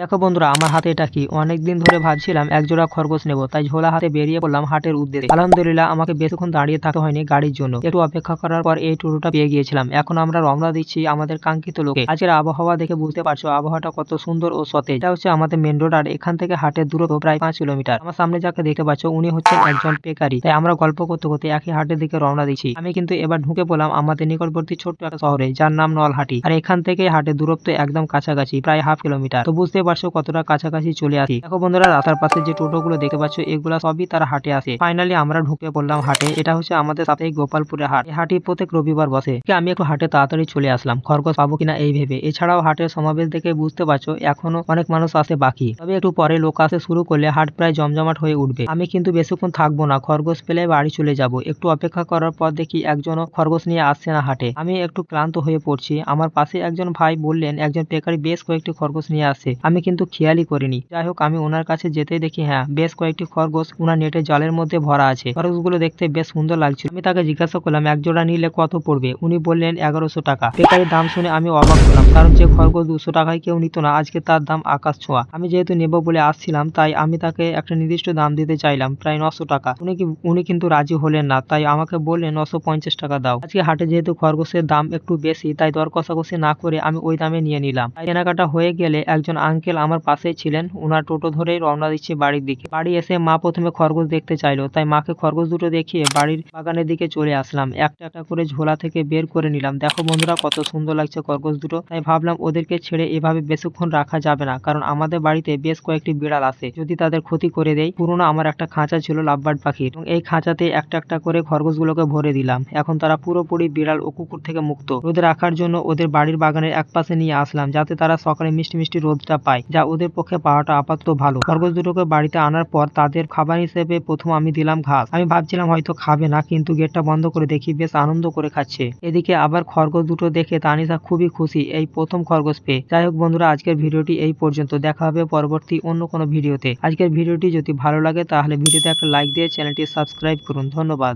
দেখো বন্ধুরা, আমার হাতে এটা কি? অনেকদিন ধরে ভাবছিলাম এক জোড়া খরগোশ নেব, তাই ঝোলা হাতে বেরিয়ে পড়লাম হাটের উদ্দেশ্যে। আলহামদুলিল্লাহ, আমাকে বেশিক্ষণ দাঁড়িয়ে থাকতে হয়নি গাড়ির জন্য। একটু অপেক্ষা করার পর এই টোটোটা পেয়ে গিয়েছিলাম। এখন আমরা রওনা দিচ্ছি আমাদের কাঙ্ক্ষিত লোকে। আজকের আবহাওয়া দেখে বুঝতে পারছ, আবহাওয়াটা কত সুন্দর ও সতেজ। এটা হচ্ছে আমাদের মেন রোড আর এখান থেকে হাটের দূরত্ব প্রায় পাঁচ কিলোমিটার। আমার সামনে যাকে দেখতে পাচ্ছ, উনি হচ্ছেন একজন পেকারি। তাই আমরা গল্প করতে করতে একই হাটের দিকে রওনা দিচ্ছি। আমি কিন্তু এবার ঢুকে পড়লাম আমাদের নিকটবর্তী ছোট্ট একটা শহরে, যার নাম নলহাটি। আর এখান থেকে হাটের দূরত্ব একদম কাছাকাছি, প্রায় হাফ কিলোমিটার। তো বুঝতে পারছ কতটা কাছাকাছি চলে আসি। দেখো বন্ধুরা, রাস্তার পাশে যে টোটো গুলো দেখতে পাচ্ছ, এগুলা সবই তারা হাটে আসে। ফাইনালি আমরা ঢুকে পড়লাম হাটে। এটা হচ্ছে আমাদের সাপ্তাহিক গোপালপুরের হাট। এই প্রত্যেক রবিবার বসে। আমি একটু হাটে তাড়াতাড়ি চলে আসলাম। খরগোশ পাবো কিনা এই ভেবে। এছাড়াও হাটের সমাবেশ দেখে বুঝতে পারছ, এখনও অনেক মানুষ আসে বাকি। তবে একটু পরে লোক আসে শুরু করলে হাট প্রায় জমজমাট হয়ে উঠবে। আমি কিন্তু বেশিক্ষণ থাকব না। খরগোশ পেলে বাড়ি চলে যাব। একটু অপেক্ষা করার পর দেখি একজনও খরগোশ নিয়ে আসছে না হাটে। আমি একটু ক্লান্ত হয়ে পড়ছি। আমার পাশে একজন ভাই বললেন, একজন পেকারি বেশ কয়েকটি খরগোশ নিয়ে আসে আমি কিন্তু খেয়ালই করিনি। যাই হোক আমি ওনার কাছে যেতে দেখি হ্যাঁ বেশ কয়েকটি খরগোশ ওনার নেটে জালের মধ্যে ভরা আছে। খরগোশগুলো দেখতে বেশ সুন্দর লাগছিল। আমি তাকে জিজ্ঞাসা করলাম, এক জোড়া নিলে কত পড়বে? উনি বললেন, এগারোশো টাকা। পেকারির দাম শুনে আমি অবাক হলাম, কারণ যে খরগোশ দুশো টাকায় কেউ নিত না, আজকে তার দাম আকাশ ছোঁয়া। আমি যেহেতু নেব বলে আসছিলাম, তাই আমি তাকে একটা নির্দিষ্ট দাম দিতে চাইলাম, প্রায় নশো টাকা। উনি উনি কিন্তু রাজি হলেন না, তাই আমাকে বললেন, নশো পঞ্চাশ টাকা দাও। আজকে হাটে যেহেতু খরগোশের দাম একটু বেশি, তাই দর কষাকষি না করে আমি ওই দামে নিয়ে নিলাম। কেনাকাটা হয়ে গেলে একজন আঙ্কেল আমার পাশেই ছিলেন। ওনার টোটো ধরেই রওনা দিচ্ছি বাড়ির দিকে। বাড়ি এসে মা প্রথমে খরগোশ দেখতে চাইলো, তাই মাকে খরগোশ দুটো দেখিয়ে বাড়ির বাগানের দিকে চলে আসলাম। একটা একটা করে ঝোলা থেকে বের করে নিলাম। দেখো বন্ধুরা কত সুন্দর লাগছে খরগোশ দুটো। তাই ভাবলাম ওদেরকে ছেড়ে এভাবে বেশিক্ষণ রাখা যাবে না, কারণ আমাদের বাড়িতে বেশ কয়েকটি বিড়াল আসে যদি তাদের ক্ষতি করে দেয় পুরোনো আমার একটা খাঁচা ছিল লাভবার্ড পাখির। এবং এই খাঁচাতে একটা একটা করে খরগোশগুলোকে ভরে দিলাম। এখন তারা পুরোপুরি বিড়াল ও কুকুর থেকে মুক্ত। রোদে রাখার জন্য ওদের বাড়ির বাগানের এক পাশে নিয়ে আসলাম, যাতে তারা সকালে মিষ্টি মিষ্টি রোদটা পায়। যা ওদের পক্ষে পাওয়াটা আপাতত ভালো। খরগোশ দুটোকে বাড়িতে আনার পর তাদের খাবার হিসেবে প্রথম আমি দিলাম ঘাস। আমি ভাবছিলাম হয়তো খাবে না, কিন্তু গেটটা বন্ধ করে দেখি বেশ আনন্দ করে খাচ্ছে। এদিকে আবার খরগোশ দুটো দেখে তানিশা খুবই খুশি এই প্রথম খরগোশ পেয়ে। যাই হোক বন্ধুরা, আজকের ভিডিওটি এই পর্যন্ত। দেখা হবে পরবর্তী অন্য কোনো ভিডিওতে। আজকের ভিডিওটি যদি ভালো লাগে, তাহলে ভিডিওতে একটা লাইক দিয়ে চ্যানেলটি সাবস্ক্রাইব করুন। ধন্যবাদ।